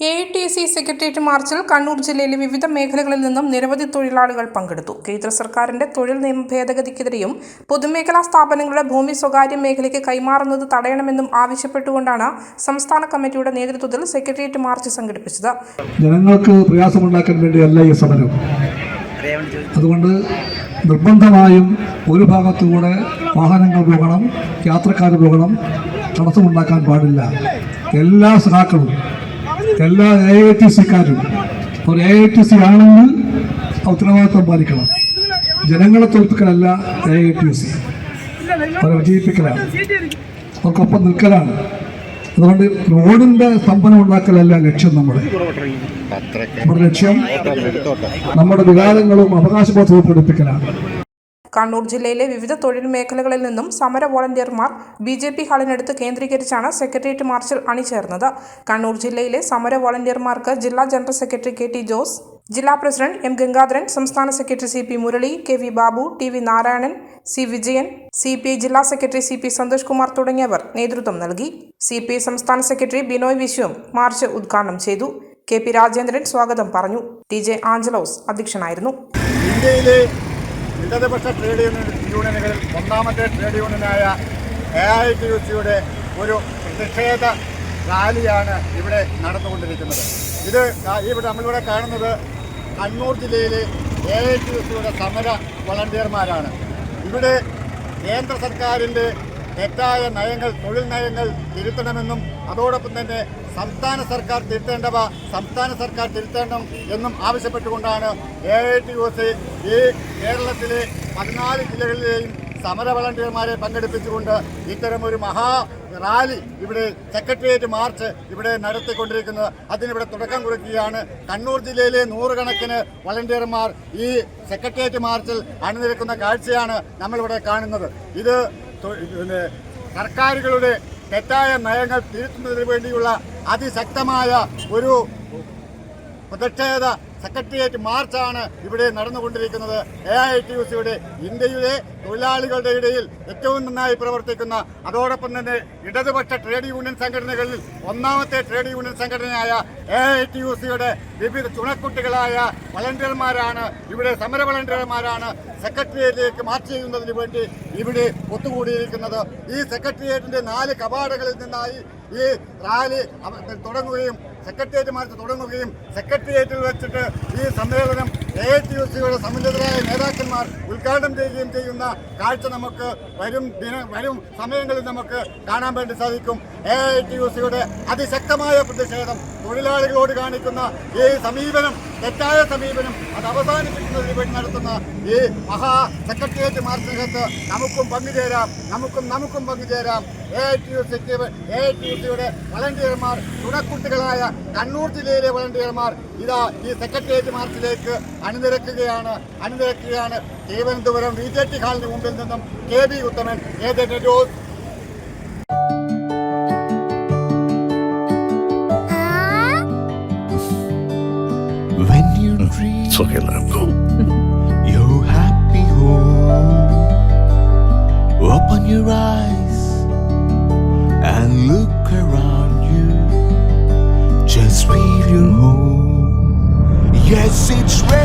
A I T C secretariat മാർച്ചിൽ കണ്ണൂർ ജില്ലയിലെ വിവിധ മേഖലകളിൽ നിന്നും നിരവധി തൊഴിലാളികൾ പങ്കെടുത്തു. കേന്ദ്ര സർക്കാരിന്റെ തൊഴിൽ നിയമ ഭേദഗതിക്കെതിരെയും പൊതുമേഖലാ സ്ഥാപനങ്ങളുടെ ഭൂമി സ്വകാര്യ മേഖലയ്ക്ക് കൈമാറുന്നത് തടയണമെന്നും ആവശ്യപ്പെട്ടുകൊണ്ടാണ് സംസ്ഥാന കമ്മിറ്റിയുടെ നേതൃത്വത്തിൽ സെക്രട്ടേറിയറ്റ് മാർച്ച് സംഘടിപ്പിച്ചത്. ജനങ്ങൾക്ക് പ്രയാസമുണ്ടാക്കാൻ വേണ്ടിയല്ല ഈ സമരം. അതുകൊണ്ട് നിർബന്ധമായും ഒരു ഭാഗത്തുകൂടെ വാഹനങ്ങൾ പോകണം യാത്രക്കാർ പോകണം തടസ്സമുണ്ടാക്കാൻ പാടില്ല. എല്ലാ സഹാക്കളും എല്ലാ എ ഐ ടി സിക്കാരും ഒരു എ ഐ ടി സി ആണെങ്കിൽ ഉത്തരവാദിത്വം പാലിക്കണം. ജനങ്ങളെ തോൽപ്പിക്കലല്ല എ ഐ ടി സി അവരെ വിജയിപ്പിക്കലാണ്. അവർക്കൊപ്പം നിൽക്കലാണ്. അതുകൊണ്ട് റോഡിന്റെ സ്തംഭനം ഉണ്ടാക്കലല്ല ലക്ഷ്യം നമ്മുടെ. നമ്മുടെ ലക്ഷ്യം നമ്മുടെ വികാരങ്ങളും അവകാശബോധവും പ്രകടിപ്പിക്കലാണ്. കണ്ണൂർ ജില്ലയിലെ വിവിധ തൊഴിൽ മേഖലകളിൽ നിന്നും സമര വോളണ്ടിയർമാർ ബി ജെ പി ഹാളിനടുത്ത് കേന്ദ്രീകരിച്ചാണ് സെക്രട്ടേറിയറ്റ് മാർച്ചിൽ അണിചേർന്നത്. കണ്ണൂർ ജില്ലയിലെ സമര വോളണ്ടിയർമാർക്ക് ജില്ലാ general secretary K T Jose ജില്ലാ പ്രസിഡന്റ് എം ഗംഗാധരൻ സംസ്ഥാന secretary C P Murali K V Babu T V Narayanan C Vijayan C P I ജില്ലാ secretary C P Santhosh Kumar തുടങ്ങിയവർ നേതൃത്വം നൽകി. സി പി ഐ സംസ്ഥാന സെക്രട്ടറി ബിനോയ് വിശ്വം മാർച്ച് ഉദ്ഘാടനം ചെയ്തു. K P Rajendran സ്വാഗതം പറഞ്ഞു. ടി ജെ ആഞ്ചലോസ് അധ്യക്ഷനായിരുന്നു. ഇടതുപക്ഷ ട്രേഡ് യൂണിയൻ യൂണിയനുകളിൽ ഒന്നാമത്തെ ട്രേഡ് യൂണിയനായ എ ഐ ടി യു സിയുടെ ഒരു പ്രതിഷേധ റാലിയാണ് ഇവിടെ നടന്നുകൊണ്ടിരിക്കുന്നത്. ഇത് ഇവിടെ നമ്മളിവിടെ കാണുന്നത് കണ്ണൂർ ജില്ലയിലെ എ ഐ ടി യു സിയുടെ സമര വളണ്ടിയർമാരാണ്. ഇവിടെ കേന്ദ്ര സർക്കാരിന്റെ തെറ്റായ നയങ്ങൾ തൊഴിൽ നയങ്ങൾ തിരുത്തണമെന്നും അതോടൊപ്പം തന്നെ സംസ്ഥാന സർക്കാർ തിരുത്തേണ്ടവ സംസ്ഥാന സർക്കാർ തിരുത്തേണം എന്നും ആവശ്യപ്പെട്ടുകൊണ്ടാണ് എ ഐ ടി ഈ കേരളത്തിലെ പതിനാല് ജില്ലകളിലെയും സമര വളണ്ടിയർമാരെ പങ്കെടുപ്പിച്ചുകൊണ്ട് ഇത്തരമൊരു മഹാ റാലി ഇവിടെ സെക്രട്ടേറിയറ്റ് മാർച്ച് ഇവിടെ നടത്തിക്കൊണ്ടിരിക്കുന്നത്. അതിനിവിടെ തുടക്കം കുറിക്കുകയാണ്. കണ്ണൂർ ജില്ലയിലെ നൂറുകണക്കിന് വളണ്ടിയർമാർ ഈ സെക്രട്ടേറിയറ്റ് മാർച്ചിൽ അണിനിരക്കുന്ന കാഴ്ചയാണ് നമ്മളിവിടെ കാണുന്നത്. ഇത് പിന്നെ സർക്കാരുകളുടെ തെറ്റായ നയങ്ങൾ തിരുത്തുന്നതിന് വേണ്ടിയുള്ള അതിശക്തമായ ഒരു പ്രതിഷേധ സെക്രട്ടേറിയറ്റ് മാർച്ചാണ് ഇവിടെ നടന്നുകൊണ്ടിരിക്കുന്നത്. എ ഐ ടി യു സിയുടെ ഇന്ത്യയിലെ തൊഴിലാളികളുടെ ഇടയിൽ ഏറ്റവും നന്നായി പ്രവർത്തിക്കുന്ന അതോടൊപ്പം തന്നെ ഇടതുപക്ഷ ട്രേഡ് യൂണിയൻ സംഘടനകളിൽ ഒന്നാമത്തെ ട്രേഡ് യൂണിയൻ സംഘടനയായ എ ഐ ടി യു സിയുടെ വിവിധ ചുണക്കുട്ടികളായ വളണ്ടിയർമാരാണ്. ഇവിടെ സമര വളണ്ടിയർമാരാണ് സെക്രട്ടേറിയറ്റിലേക്ക് മാർച്ച് ചെയ്യുന്നതിന് വേണ്ടി ഇവിടെ ഒത്തുകൂടിയിരിക്കുന്നത്. ഈ സെക്രട്ടേറിയറ്റിന്റെ നാല് കവാടങ്ങളിൽ നിന്നായി ഈ റാലി തുടങ്ങുകയും സെക്രട്ടേറിയറ്റ് തുടങ്ങുകയും സെക്രട്ടേറിയറ്റിൽ വെച്ചിട്ട് ഈ സമ്മേളനം എ ടി യു സിയുടെ സമുന്നതരായ നേതാക്കന്മാർ ഉദ്ഘാടനം ചെയ്യുകയും ചെയ്യുന്ന കാഴ്ച നമുക്ക് വരും ദിന വരും സമയങ്ങളിൽ നമുക്ക് കാണാൻ വേണ്ടി സാധിക്കും. എ ഐ ടി യു സിയുടെ അതിശക്തമായ പ്രതിഷേധം തൊഴിലാളികളോട് കാണിക്കുന്ന ഈ സമീപനം തെറ്റായ സമീപനം അത് അവസാനിപ്പിക്കുന്നതിന് വേണ്ടി നടത്തുന്ന ഈ മഹാ സെക്രട്ടേറിയറ്റ് മാർച്ചിനകത്ത് നമുക്കും പങ്കുചേരാം നമുക്കും നമുക്കും പങ്കുചേരാം എ ഐ ടി യു സിക്ക് എ ഐ ടി യു സിയുടെ വളണ്ടിയർമാർ തുണക്കുട്ടികളായ കണ്ണൂർ ജില്ലയിലെ വളണ്ടിയർമാർ ഇതാ ഈ സെക്രട്ടേറിയറ്റ് മാർച്ചിലേക്ക് അണിനിരക്കുകയാണ്. അണിനിരക്കുകയാണ്. തിരുവനന്തപുരം വി ജെ ടി ഹാളിന് മുമ്പിൽ നിന്നും കെ ബി ഉത്തമൻ ഏതെങ്കിലും news When you dream It's okay, let him go. your happy home, open your eyes and look around you. Just feel your home. Yes, it's ready.